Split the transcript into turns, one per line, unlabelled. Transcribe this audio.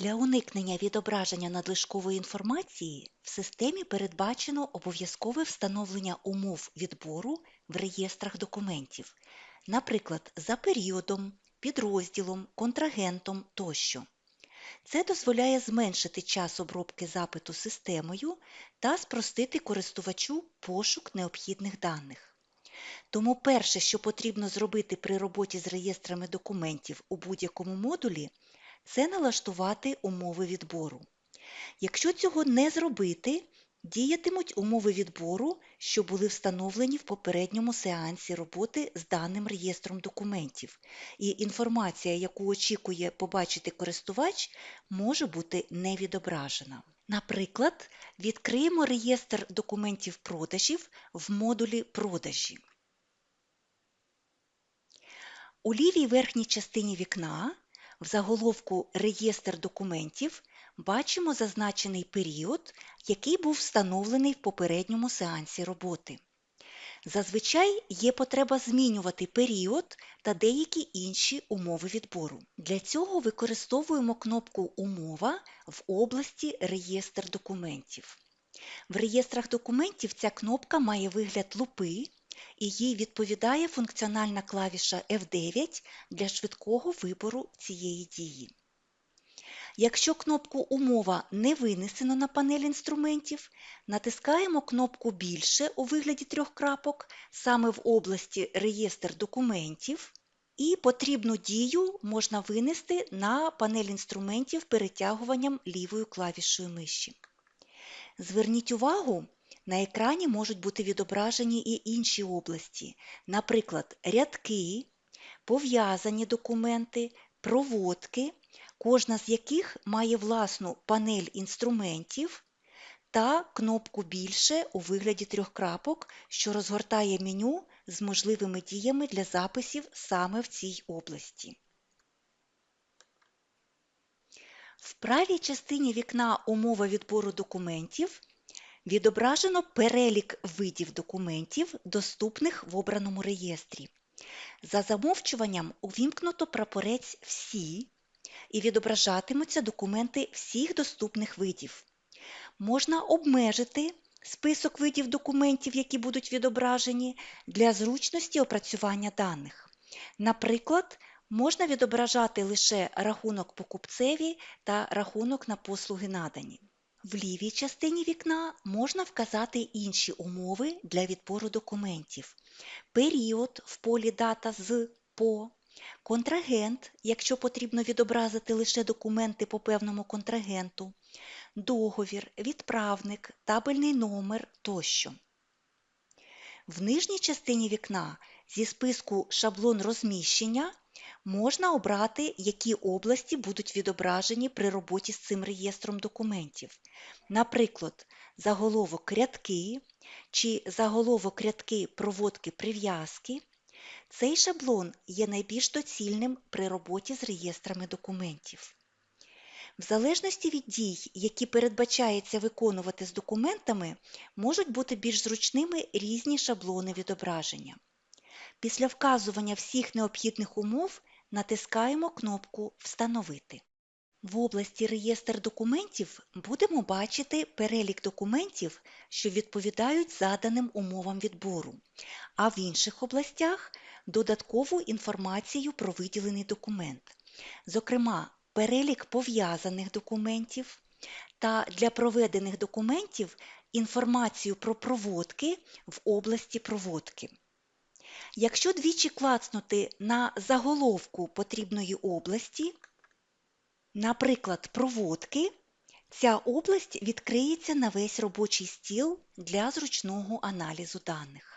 Для уникнення відображення надлишкової інформації в системі передбачено обов'язкове встановлення умов відбору в реєстрах документів, наприклад, за періодом, підрозділом, контрагентом тощо. Це дозволяє зменшити час обробки запиту системою та спростити користувачу пошук необхідних даних. Тому перше, що потрібно зробити при роботі з реєстрами документів у будь-якому модулі, це налаштувати умови відбору. Якщо цього не зробити, діятимуть умови відбору, що були встановлені в попередньому сеансі роботи з даним реєстром документів, і інформація, яку очікує побачити користувач, може бути не відображена. Наприклад, відкриємо реєстр документів продажів в модулі Продажі. У лівій верхній частині вікна в заголовку Реєстр документів бачимо зазначений період, який був встановлений в попередньому сеансі роботи. Зазвичай є потреба змінювати період та деякі інші умови відбору. Для цього використовуємо кнопку Умова в області Реєстр документів. В реєстрах документів ця кнопка має вигляд лупи і їй відповідає функціональна клавіша F9 для швидкого вибору цієї дії. Якщо кнопку Умова не винесено на панель інструментів, натискаємо кнопку Більше у вигляді трьох крапок саме в області Реєстр документів, і потрібну дію можна винести на панель інструментів перетягуванням лівою клавішою миші. Зверніть увагу, на екрані можуть бути відображені і інші області, наприклад, рядки, пов'язані документи, проводки, кожна з яких має власну панель інструментів та кнопку Більше у вигляді трьох крапок, що розгортає меню з можливими діями для записів саме в цій області. В правій частині вікна Умова відбору документів відображено перелік видів документів, доступних в обраному реєстрі. За замовчуванням увімкнуто прапорець Всі і відображатимуться документи всіх доступних видів. Можна обмежити список видів документів, які будуть відображені, для зручності опрацювання даних. Наприклад, можна відображати лише рахунок покупцеві та рахунок на послуги надані. В лівій частині вікна можна вказати інші умови для відбору документів. Період в полі дата з по, контрагент, якщо потрібно відобразити лише документи по певному контрагенту, договір, відправник, табельний номер тощо. В нижній частині вікна зі списку шаблон розміщення можна обрати, які області будуть відображені при роботі з цим реєстром документів. Наприклад, заголовок рядки чи заголовок рядки проводки прив'язки. Цей шаблон є найбільш доцільним при роботі з реєстрами документів. В залежності від дій, які передбачається виконувати з документами, можуть бути більш зручними різні шаблони відображення. Після вказування всіх необхідних умов натискаємо кнопку Встановити. В області Реєстр документів будемо бачити перелік документів, що відповідають заданим умовам відбору, а в інших областях додаткову інформацію про виділений документ, зокрема, перелік пов'язаних документів та для проведених документів інформацію про проводки в області проводки. Якщо двічі клацнути на заголовку потрібної області, наприклад, проводки, ця область відкриється на весь робочий стіл для зручного аналізу даних.